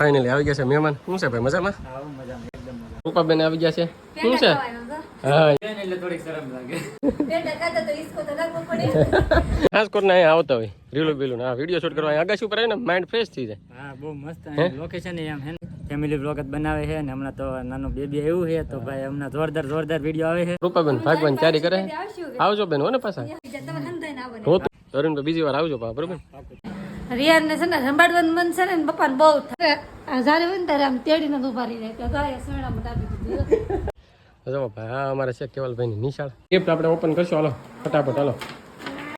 Finally આવી ગયા છે મહેમાન. શું છે ભાઈ મજામાં? રૂપાબેન આવી ગયા છે. શું છે? હા ના થોડીક શરમ લાગે ખાસ કરીને અહીંયા આવતા હોય રીલું બીલું. આ વીડિયો શૂટ કરવા આગળ આગાશી ઉપર આવીને માઇન્ડ ફ્રેશ થઈ જાય. હા બહુ મસ્ત. લોકેશન એમ હે ફેમિલી બ્લોગ જ બનાવે છે ને હમણાં તો નાનું બેબી એવું છે તો ભાઈ હમણાં જોરદાર જોરદાર વીડિયો આવે છે. રૂપાબેન ભાગવાન તૈયારી કરે? આવજો બેન હો ને પાછા. તો બીજી વાર આવજો બરોબર? રિયાન છે ને સંભાળવાનું મન છે ને પપ્પાને બહુ થાય. જ્યારે હોય ને ત્યારે આમ તેડીને જ ઊભા રહી જાય. ગાય સોયણામાં દાબી દીધું. જો ભાઈ, હા, અમારે છે નિશાળ. આપણે ઓપન કરશું. હાલો, ફટાફટ, હાલો.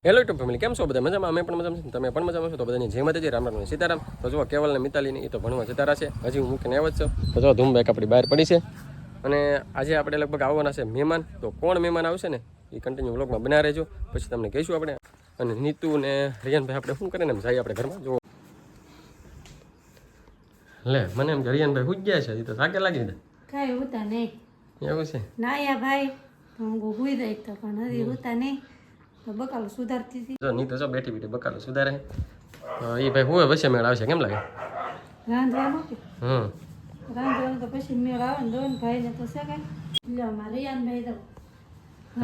હેલો યુટ્યુબ ફેમિલી કેમ છો બધા? મજામાં? અમે પણ મજામાં તમે પણ મજામાં છો? તો બધાની જય માતાજી. રામ રામ સીતારામ. તો જો કેવલ ને મિતાલીની એ તો ભણવા જતા રહેશે હજી હું મૂકીને આવ્યો જ છું. તો જો ધૂમબેક આપણી બહાર પડી છે. અને આજે આપણે લગભગ આવવાના છે મહેમાન. તો કોણ મહેમાન આવશે ને? એ કન્ટિન્યુ વ્લોગમાં બના રહેજો. પછી તમને કહીશું આપણે. અને નીતુ ને રિયાનભાઈ આપણે શું કરે ને એમ જઈએ આપણે ઘરમાં? જો લે મને એમ કે રિયાનભાઈ હુજ ગયા છે એ તો થાકે લાગી દે કાંઈ હોતા નહીં. એવું છે? ના યા ભાઈ હું હુઈ જાય તો પણ હજી હોતા નહીં. તો બકાલો સુધારતી હતી. જો ની તો જો બેઠી બેઠી બકાલો સુધારે. એ ભાઈ હું વચ્ચે મેળ આવશે કેમ લાગે? રાંધવાનું કે હમ. રાંધવાનું તો પછી મેળ આવે ને દોન ભાઈને તો છે કાંઈ. લ્યો મારે રિયાનભાઈ તો.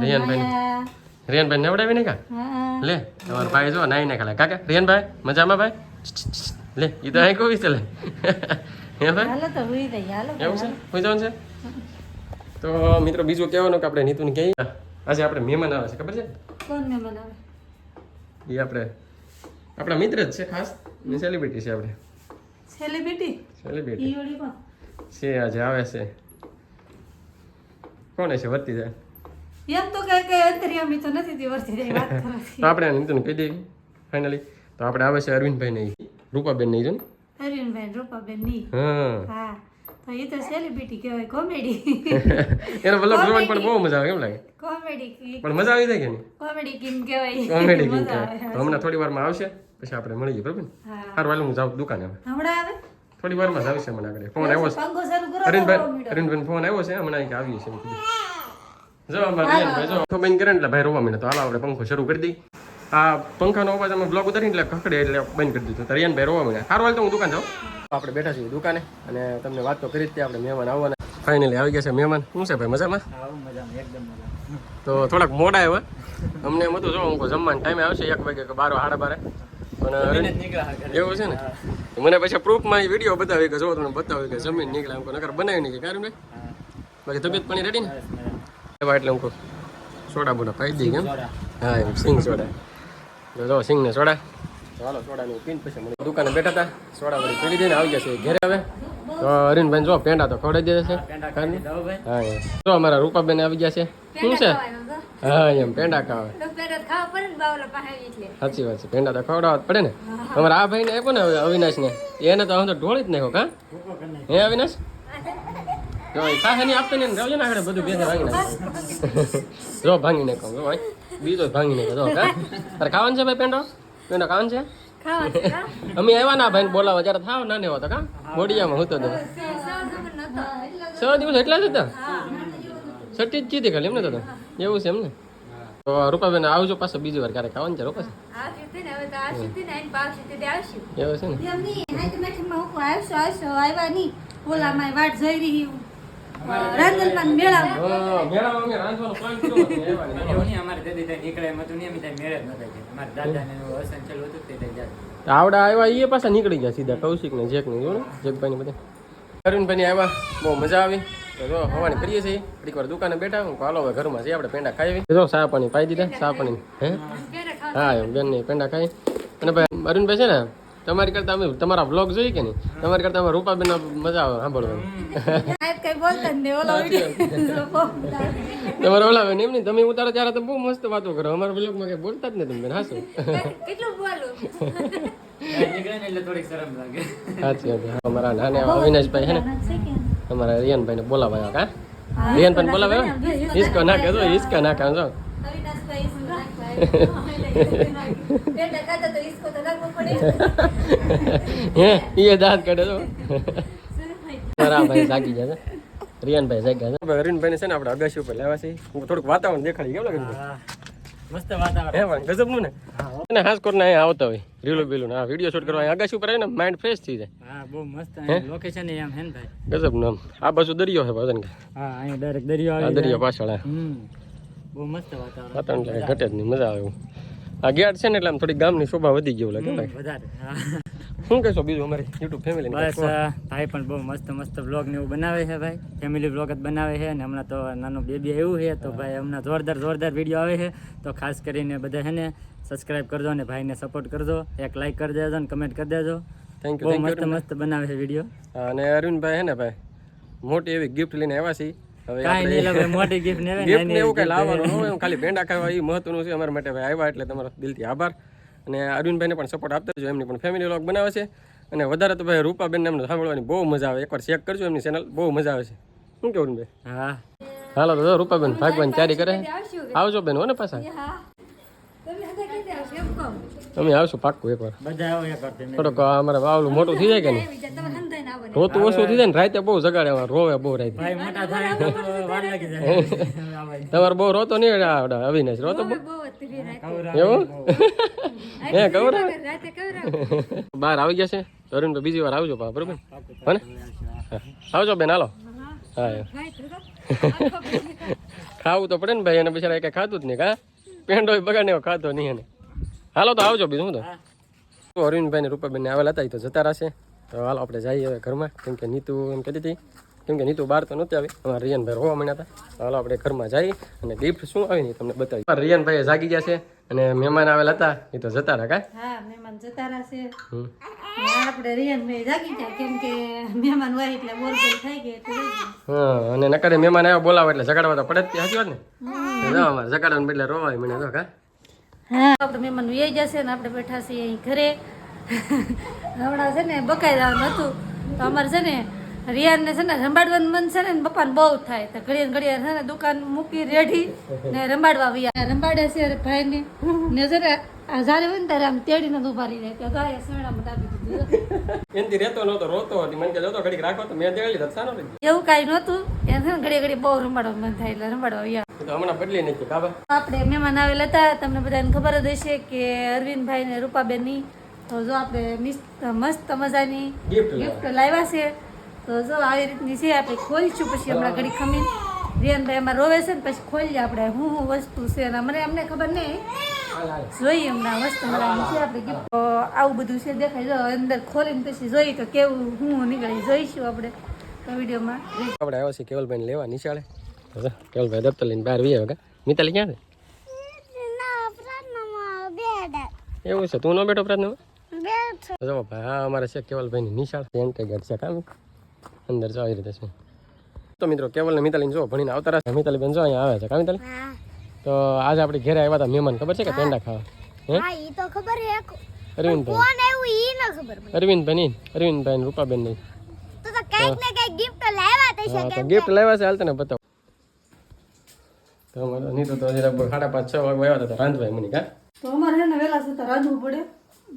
રિયાનભાઈ. રિયાનભાઈ નવડાવી ને કા લે તમારો ભાઈ જો નાઈ નાખેલા કાકા રિયાનભાઈ મજામાં ભાઈ? લે એ તો અહીં કોઈ છે લે. હે ભાઈ? હાલો તો હુઈ જાય હાલો એવું છે? જવાનું છે? તો મિત્રો બીજું કહેવાનું કે આપણે નીતુને કહીએ. આજે આપણે મહેમાન આવે છે ખબર છે? કોણ મહેમાન આવે? એ આપણે આપણા મિત્ર જ છે ખાસ. સેલિબ્રિટી છે આપણે. સેલિબ્રિટી સેલિબ્રિટી ઈ છે આજે આવે છે. કોણ છે વર્તી જાય. એમ તો કઈ કઈ અંતરિયામી તો નથી તી વર્તી જાય વાત કરો તો આપણે નીતુને કહી દઈએ ફાઇનલી તો આપણે આવે છે અરવિંદભાઈ ને રૂપાબેન ને જો ને? અરવિંદભાઈ રૂપાબેનની હા. હા. તો એ તો સેલિબ્રિટી કહેવાય કોમેડી એનો બ્લોગ જોવાની પણ બહુ મજા આવે કેમ લાગે? કોમેડી પણ મજા આવી જાય કે નહીં? કોમેડી કિંગ કહેવાય? કોમેડી કિંગ કહેવાય? તો હમણાં થોડી વારમાં આવશે પછી આપણે મળીએ બરાબર ને? હા. સારું હાલ હું જાઉં દુકાને હવે. હમણાં આવે? થોડી વારમાં જ આવશે મને આગળ. ફોન આવ્યો છે. અરવિંદભાઈ અરવિંદભાઈ ફોન આવ્યો છે હમણાં આવીએ છીએ કીધું. જો અમારે જો. બંધ કરે ને એટલે ભાઈ રોવા માંડે તો. હાલ આપણે પંખો શરૂ કરી દઈ. આ પંખાનો અવાજ અમે બ્લોક ઉતારી એટલે ખખડે એટલે બંધ કરી દીધું. તરિયાન ભાઈ રોવા માંડ્યા. સારું હાલ તો હું દુકાન જાઉં. આપણે બેઠા છીએ દુકાને અને તમને વાત તો કરી જ આપણે મહેમાન આવવાના. ફાઇનલી આવી ગયા છે મહેમાન. શું છે ભાઈ મજામાં? તો થોડાક મોડા આવ્યા. અમને એમ હતું જો હું જમવાનો ટાઈમે આવશે એક વાગે કે બારો સાડા બારે. પણ એવું છે ને? મને પછી પ્રૂફમાં એ વીડિયો બતાવી કે જો તમને બતાવી કે જમીન નીકળે એમ કહું નકર બનાવી નહીં કે? કારણ ભાઈ બાકી તબિયત પાણી રેડી ને? એટલે હું સોડા બોડા પાઈ દઈ કેમ હા એમ સિંગ સોડા. જો સિંગ ને સોડા ચાલો સોડાનું પીન પછી મને દુકાને બેઠા હતા. સોડા વળી પી દઈને આવી જશે ઘેરે હવે. તો અરવિંદભાઈ જો પેંડા તો ખવડાવી દે છે. હો. જો અમારા રૂપાબેન આવી ગયા છે. શું છે? હા એમ પેંડા ખાવા. સાચી વાત છે. પેંડા તો ખવડાવવા જ પડે ને. અમારા આ ભાઈને આપ્યો ને અવિનાશ ને એને તો હવે તો ઢોળી જ નાખો કા. હે અવિનાશ? જો નહીં આપતો ને રહેજો ને આગળ બધું બેસે ભાંગી નાખો જો ભાંગી નાખો જો ભાઈ. બીજો ભાંગી નાખો જો કા? તારે ખાવાનું છે ભાઈ પેંડો? પેંડો ખાવાનું છે? છે અમે આવ્યા ના ભાઈ બોલાવા જયારે થાવ ના ને તો કા? મોડિયામાં હું તો દે છ દિવસ એટલા જ હતા? છઠ્ઠી જ કીધી ખાલી એમને તો તો. એવું છે એમને તો રૂપાબેન આવજો પાછો બીજી વાર ક્યારે ખાવાનું છે તો તે આવશે. એવું છે ને? એમની હાથ મેઠીમાં હું આવશો આવશો આવ્યા નહીં. ઓલામાં વાટ જોઈ રહી હું. રાંધણમાં મેળામાં મેળામાં અમે રાંધવાનો કર્યો હતો, આવ્યા નહીં. એવું અમારે તેથી ત્યાં નીકળે એમ હતું નહીં, મેળે જ નહોતા અમારા દાદાને એનું વ્યસન ચાલુ હતું તે ત્યાં આવડા આવ્યા એ પાછા નીકળી ગયા સીધા કૌશિક ને જેક ને જો ને? જેકભાઈ ને બધા. અરુણભાઈ આવ્યા બહુ મજા આવી. તો જો હવાની કરીએ છીએ. ઘડીક વાર દુકાને બેઠા હું હાલો હવે ઘરમાં જઈએ આપણે પેંડા ખાઈ. જો ચા પાણી પાઈ દીધા ચા પાણી. હે? હા બેન ને પેંડા ખાઈ. અને ભાઈ અરુણભાઈ છે ને તમારી કરતા અમે તમારા બ્લોગ જોઈએ કે નહીં? તમારી કરતા અમે રૂપાબેન મજા આવે સાંભળવાની. સાહેબ કઈ બોલતા જ નહીં ઓલો વીડિયો તમારે ઓલા બેન એમ નહીં તમે ઉતારો ત્યારે તો બહુ મસ્ત વાતો કરો. અમારા બ્લોગમાં કઈ બોલતા જ નહીં તમે હાસુ. કેટલું બોલું? અમારા નાના અવિનાશભાઈ છે ને અમારા રિયાનભાઈ ને બોલાવાયા કા રિયાનભાઈ બોલાવાયો હિસકો ના કહેજો હિસકા ના જો. બેટા કાકા તો ઈસકો તો લાગવો પડે. હે એ દાંત કાઢે તો. ભાઈ જાગી ગયા રિયાનભાઈ જાગ્યા છે. અરવિંદભાઈ છે ને આપણે અગાસી ઉપર લેવા છે. હું થોડુંક વાતાવરણ દેખાડી કેમ લાગે હા મસ્ત વાતાવરણ. પણ ગજબનું ને? અને ખાસ કરીને અહીંયા આવતા હોય રીલું બીલું આ વીડિયો શૂટ કરવા અહીંયા ઉપર આવે ને માઇન્ડ ફ્રેશ થઈ જાય. હા બહુ મસ્ત લોકેશન એમ હે ને ભાઈ. ગજબનું આમ. આ બાજુ દરિયો છે ભાઈ હા અહીંયા ડાયરેક્ટ દરિયો પાછળ હમ. બહુ મસ્ત વાતાવરણ. વાતાવરણ ઘટે જ નહીં મજા આવે આ ગેટ છે ને એટલે આમ થોડી ગામની શોભા વધી ગયું લાગે ભાઈ વધારે શું કહેશો બીજું અમારી યુટ્યુબ ફેમિલી બસ ભાઈ પણ બહુ મસ્ત મસ્ત વ્લોગ ને એવું બનાવે છે ભાઈ. ફેમિલી વ્લોગ જ બનાવે છે અને હમણાં તો નાનું બેબી એવું છે તો ભાઈ હમણાં જોરદાર જોરદાર વીડિયો આવે છે. તો ખાસ કરીને બધા છે ને સબસ્ક્રાઇબ કરજો ને ભાઈને સપોર્ટ કરજો. એક લાઈક કરી દેજો ને કમેન્ટ કરી દેજો. થેન્ક યુ મસ્ત મસ્ત બનાવે છે વીડિયો અને અરવિંદભાઈ હે ને ભાઈ મોટી એવી ગિફ્ટ લઈને આવ્યા છીએ. કાંઈ નહીં મોટી ગિફ્ટ ને ગિફ્ટ ને એવું કઈ લાવવાનું ન ખાલી ભેંડા ખાવા એ મહત્વનું છે. અમારા માટે ભાઈ આવ્યા એટલે તમારો દિલથી આભાર. અને અરવિંદભાઈને પણ સપોર્ટ આપતા રહેજો એમની પણ ફેમિલી વ્લોગ બનાવે છે. અને વધારે તો ભાઈ રૂપાબેનને એમને સાંભળવાની બહુ મજા આવે. એકવાર ચેક કરજો એમની ચેનલ બહુ મજા આવે છે. શું કેવું ભાઈ? હા. હાલો તો જો રૂપાબેન ભાગવાની તૈયારી કરે. આવજો બેન હો ને પાછા હા તમે હતા કીધે આવશે એમ અમે આવશું પાક્કું એકવાર. થોડોક અમારે વાવલું મોટું થઈ જાય કે નહીં? તમે રોતું ઓછું થઈ જાય ને રાતે બહુ જગાડે અમારે રોવે બહુ રાતે. ભાઈ મોટા થાય. તો વાર લાગી જાય. આવાય. તમારે બહુ રોતો નહીં આવડે અવિનાશ રોતો બહુ? બહુ જ પીવી રાતે. કવરા એવું? હે ખબર બહાર આવી ગયા છે. અરુણ તો બીજી વાર આવજો પા બરોબર? હને? હા. આવજો બેન હાલો. હા. ખાવું તો પડે ને ભાઈ એને બિચારા કઈ ખાતું જ નહીં કા પેંડો બગાડને એવો ખાતો નહીં એને. હાલો તો આવજો બીજું શું તો અરવિંદભાઈ ને રૂપાબેન ને આવેલા હતા એ તો જતા રહેશે. તો હાલો આપણે જઈએ હવે ઘરમાં. કેમ કે નીતુ એમ કહેતી હતી. કેમ કે નીતુ બહાર તો નહોતી આવી. અમારા રિયાનભાઈ રોવા માંડ્યા હતા. હાલો આપણે ઘરમાં જઈએ અને ગિફ્ટ શું આવી ને તમને બતાવી રિયાનભાઈ જાગી ગયા છે અને મહેમાન આવેલા હતા. એ તો જતા રહ્યા કા? હા મહેમાન જતા રહેશે. આપણે રિયન જાગી જાય કેમ કે મહેમાન હોય એટલે બોલ બોલ થઈ ગઈ એટલે રહી જાય. હા અને નકરે મહેમાન આવ્યા બોલાવે એટલે જગાડવા તો પડે જ સાચી વાત ને? જગાડવાનું બદલે રોવાય મને કા? હા. આપણે મહેમાન વ્યાઈ જશે ને આપણે બેઠા છીએ અહીં ઘરે. હમણાં છે ને બકાઈ જવાનું હતું. તો અમારે છે ને રિયાનને છે ને રંબાડવાનું મન છે ને પપ્પાને બહુ થાય. તો ઘડીએ ને ઘડીએ છે ને દુકાન મૂકી રેડી ને રંબાડવા વ્યા. રંબાડે છે ભાઈને. ને છે ને હજારે જ્યારે હોય ને ત્યારે આમ તેડીને ઊભા રહી જાય. તો ગાય સોયડામાં દાબી દીધું. એનથી રહેતો નહોતો રોતો હતી મને કે જતો ઘડીક રાખો તો મેં દેડી લીધા એવું કાંઈ નહોતું. એને ઘડી ઘડીએ બહુ રંબાડવા મન થાય એટલે રંબાડવા વયા. તો હમણાં બદલી નાખી કાબા આપણે મહેમાન આવેલા હતા તમને બધાને ખબર જ હશે કે અરવિંદભાઈ ને રૂપાબેનની તો જો આપણે મસ્ત મજાની ગિફ્ટ લાવ્યા. છે. તો જો આવી રીતની છે આપણે ખોલીશું પછી હમણાં ઘડી ખમીન. રિયાનભાઈ એમાં રોવે છે ને પછી ખોલીએ આપણે હું હું વસ્તુ છે. અને મને અમને ખબર નહીં. જોઈએ હમણાં મસ્ત મજાની છે આપણે ગિફ્ટ આવું બધું છે દેખાય જો અંદર ખોલીને પછી જોઈએ તો કેવું હું નીકળી જોઈશું આપણે. તો વિડીયોમાં. આપણે આવ્યા છે કેવલભાઈ લેવા નિશાળે. કેવલભાઈ દફતર લઈને બહાર વી આવ્યા મિતાલી ક્યાં છે એવું છે તું ન બેઠો પ્રાર્થનામાં જો ભાઈ હા અમારે છે કેવલભાઈની નિશાળ એન્ટ્રી ગેટ છે કામ અંદર જો આવી રીતે છે તો મિત્રો કેવલ ને મિતાલીને જો ભણીને આવતા રહ્યા મિતાલી બેન જો અહીંયા આવે છે કા મિતાલી તો આજે આપણે ઘરે આવ્યા હતા મહેમાન ખબર છે કે પેંડા ખાવા હે ઈ તો ખબર હે અરવિંદભાઈ કોણ આવ્યું ઈ ન ખબર અરવિંદભાઈ નહીં અરવિંદભાઈ ને રૂપાબેન નહીં તો તો કંઈક ને કંઈક ગિફ્ટ લાવ્યા તે તો ગિફ્ટ લાવ્યા છે હાલ તને બતાવો અમારે નહીં તો સાડા પાંચ છ વાગે આવ્યા હતા તો રાંધભાઈ મને કા? તો અમારે છે વહેલા સુતા રાંધવું પડે.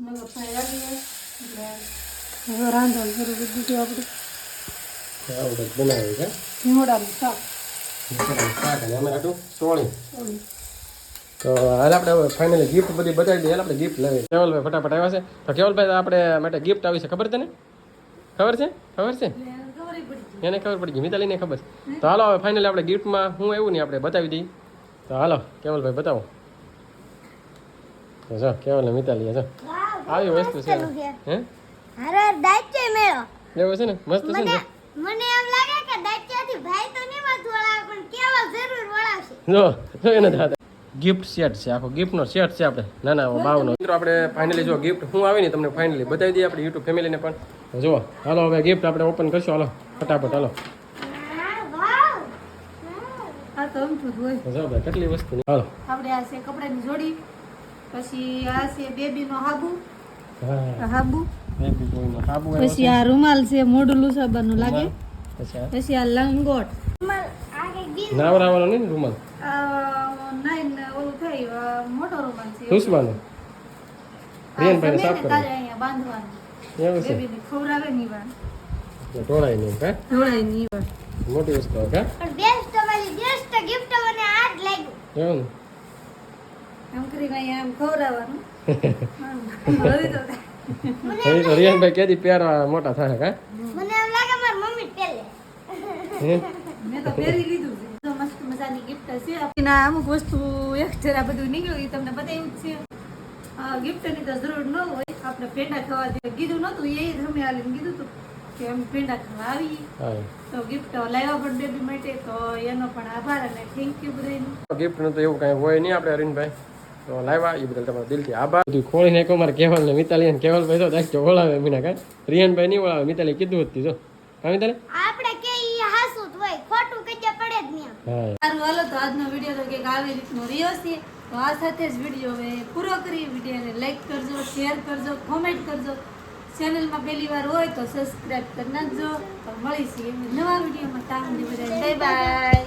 નગર ભાઈ આવી હવે રાંધવાનું શરૂ કરી દીધું આપણે. આવું કંઈક બનાવ્યું છે ભીમોડાનું શાક. શાક અને અમે આટલું સોળી. તો હાલ આપણે હવે ફાઇનલી ગિફ્ટ બધી બતાવી દઈએ. આપણે ગિફ્ટ લેવી કેવલભાઈ ફટાફટ આવ્યા છે. તો કેવલભાઈ આપણે માટે ગિફ્ટ આવી છે. ખબર તને? ખબર છે? ખબર છે? એને ખબર પડી ગઈ. એને મિતાલીને ખબર છે. તો હાલો હવે ફાઇનલી આપણે ગિફ્ટમાં હું એવું નહીં આપણે બતાવી દઈએ. તો હાલો કેવલભાઈ બતાવો જો કેવલ ને મિતાલી જો આવી વસ્તુ છે હે અરે દાયચે મેળો લેવો છે ને મસ્ત છે ને મને એમ લાગે કે દાયચેથી ભાઈ તો નહીં વાત વળાવે પણ કેવલ જરૂર વળાવશે જો જો એને દાદા ગિફ્ટ સેટ છે આખો ગિફ્ટનો સેટ છે આપણે નાના બાવનો મિત્રો આપણે ફાઇનલી જો ગિફ્ટ હું આવી ને તમને ફાઇનલી બતાવી દઈએ આપણે યુટ્યુબ ફેમિલીને પણ. જો જુઓ હાલો હવે ગિફ્ટ આપણે ઓપન કરશું. હાલો ફટાફટ હાલો. તો અમથું જ હોય તો કેટલી વસ્તુ? હાલો. આપણે આ છે કપડાની જોડી પછી આ છે બેબીનો હાબુ. હાબુ. પછી આ રૂમાલ છે મોઢું લુસાબાનું લાગે. પછી આ લંગોટ. નાવરાવાનો નહીં રૂમાલ? ઓલું થાય મોટો રૂમાલ છે. સાફ કરો. તારે અહીંયા બાંધવાનું. એવું છે? વાર ઢોળાય નહીં કા ઢોળાયની વાર મોટી વસ્તુ કા ને આમ કરીને આમ ખવડાવવાનું. રિયાનભાઈ કેદી પહેરવા મોટા થાય કા? મને એમ લાગે મારી મમ્મી પેલે મેં તો પહેરી લીધું છે. મસ્ત મજાની ગિફ્ટ છે આપીના અમુક વસ્તુ એક્સ્ટ્રા બધું નીકળ્યું એ તમને બતાવ્યું જ છે. આ ગિફ્ટની તો જરૂર ન હોય. આપણે પેંડા ખાવા કીધું નહોતું એ તમે આલીને કીધું હતું કે અમે પેંડા ખાવા આવીએ. હા. તો ગિફ્ટ લાવ્યા માટે તો એનો પણ આભાર અને થેન્ક યુ બધાને ગિફ્ટનું તો એવું કાંઈ હોય નહીં આપણે અરવિંદભાઈ. તો લાવ્યા એ બદલ તમારો દિલથી આભાર. બધું ખોલી નાખ્યો મારે કેવલ ને મિતાલી ને કેવલભાઈ તો દાખલો ઓળાવે મીના કા રિયાનભાઈ નહીં ઓળાવે મિતાલી કીધું હતું જો. કા મિતાલી? આપણે કે ઈ હાસું જ હોય ખોટું કઈ પડે જ નહીં હા. સારું હાલો તો આજનો વીડિયો તો આવી રીતનો રહ્યો છે. તો આ સાથે જ વીડિયો હવે પૂરો કરી વિડીયોને લાઈક કરજો શેર કરજો કોમેન્ટ કરજો. ચેનલમાં પહેલી વાર હોય તો સબસ્ક્રાઈબ કરી નાખજો. મળીશું નવા વિડીયોમાં. તામ બધા બાય બાય